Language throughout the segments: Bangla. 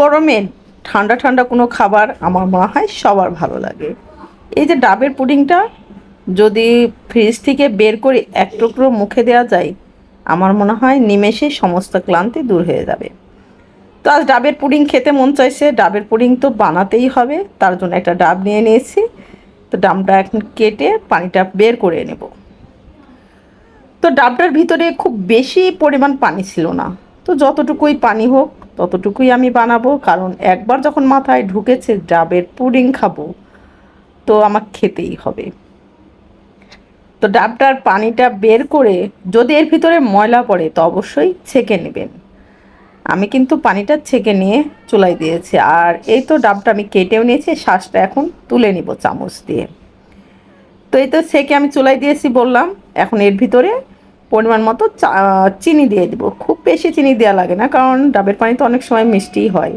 গরমে ঠান্ডা ঠান্ডা কোনো খাবার আমার মনে হয় সবার ভালো লাগে। এই যে ডাবের পুডিংটা যদি ফ্রিজ থেকে বের করে এক টুকরো মুখে দেওয়া যায়, আমার মনে হয় নিমেষে সমস্ত ক্লান্তি দূর হয়ে যাবে। তো আজ ডাবের পুডিং খেতে মন চাইছে, ডাবের পুডিং তো বানাতেই হবে, তার জন্য একটা ডাব নিয়ে নিয়েছি। তো ডাবটা এখন কেটে পানিটা বের করে নেব। তো ডাবটার ভিতরে খুব বেশি পরিমাণ পানি ছিল না। তো যতটুকুই পানি হোক ততটুকুই আমি বানাবো, কারণ একবার যখন মাথায় ঢুকেছে ডাবের পুডিং খাব, তো আমার খেতেই হবে। তো ডাবটার পানিটা বের করে যদি এর ভিতরে ময়লা পড়ে, তো অবশ্যই ছেঁকে নেবেন। আমি কিন্তু পানিটা ছেঁকে নিয়ে চুলাই দিয়েছি, আর এই তো ডাবটা আমি কেটেও নিয়েছি শ্বাসটা এখন তুলে নিব চামচ দিয়ে। তো এই তো ছেঁকে আমি চুলাই দিয়েছি বললাম, এখন এর ভিতরে পরিমাণ মতো চিনি দিয়ে দিব। খুব বেশি চিনি দেওয়া লাগে না, কারণ ডাবের পানি তো অনেক সময় মিষ্টি হয়।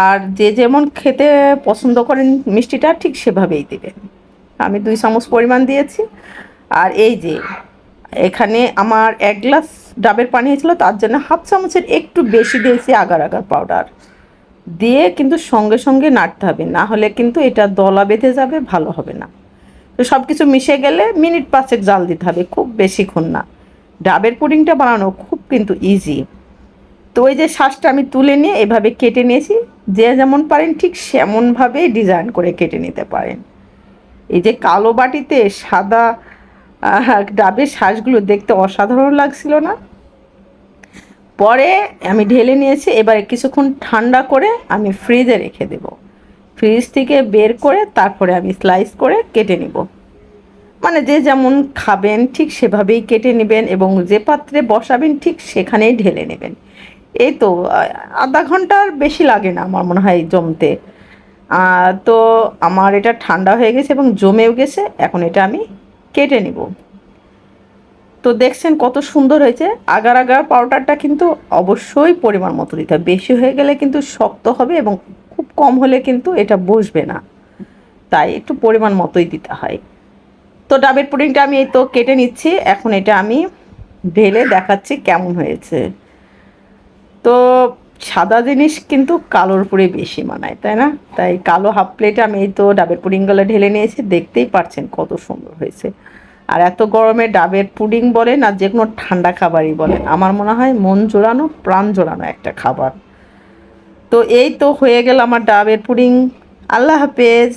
আর যে যেমন খেতে পছন্দ করেন, মিষ্টিটা ঠিক সেভাবেই দেবেন। আমি দুই চামচ পরিমাণ দিয়েছি। আর এই যে, এখানে আমার এক গ্লাস ডাবের পানি হয়েছিল, তার জন্য হাফ চামচের একটু বেশি দিয়েছি আগার আগার পাউডার। দিয়ে কিন্তু সঙ্গে সঙ্গে নাড়তে হবে, না হলে কিন্তু এটা দলা বেঁধে যাবে, ভালো হবে না। তো সব কিছু মিশে গেলে মিনিট পাঁচেক জাল দিতে হবে, খুব বেশিক্ষণ না। ডাবের পুডিংটা বানানো খুব কিন্তু ইজি তো ওই যে শ্বাসটা আমি তুলে নিয়ে এভাবে কেটে নিয়েছি, যে যেমন পারেন ঠিক সেমনভাবেই ডিজাইন করে কেটে নিতে পারেন। এই যে কালো বাটিতে সাদা ডাবের শ্বাসগুলো দেখতে অসাধারণ লাগছিল না? পরে আমি ঢেলে নিয়েছি, এবারে কিছুক্ষণ ঠান্ডা করে আমি ফ্রিজে রেখে দেব। ফ্রিজ থেকে বের করে তারপরে আমি স্লাইস করে কেটে নিব। মানে যে যেমন খাবেন ঠিক সেভাবেই কেটে নেবেন এবং যে পাত্রে বসাবেন ঠিক সেখানেই ঢেলে নেবেন। এই তো, আধা ঘণ্টার বেশি লাগে না আমার মনে হয় জমতে। তো আমার এটা ঠান্ডা হয়ে গেছে এবং জমেও গেছে, এখন এটা আমি কেটে নিব। তো দেখছেন কত সুন্দর হয়েছে। আগার আগার পাউডারটা কিন্তু অবশ্যই পরিমাণ মতো দিতে হবে। বেশি হয়ে গেলে কিন্তু শক্ত হবে এবং কম হলে কিন্তু এটা বসবে না। তাই একটু পরিমাণ মতোই দিতে হয়। তো ডাবের পুডিংটা আমি এই তো কেটে নিচ্ছি। এখন এটা আমি ঢেলে দেখাচ্ছি কেমন হয়েছে। তো সাদা জিনিস কিন্তু কালোর উপরে বেশি মানায়, তাই না? তাই কালো হাফ প্লেটে আমি এই তো ডাবের পুডিংগুলো ঢেলে নিয়েছি। দেখতেই পারছেন কত সুন্দর হয়েছে। আর এত গরমে ডাবের পুডিং বলেন আর যে কোনো ঠান্ডা খাবারই বলেন আমার মনে হয় মন জোড়ানো, প্রাণ জোড়ানো একটা খাবার। তো এই তো হয়ে গেল আমার ডাবের পুডিং। আল্লাহ হাফেজ।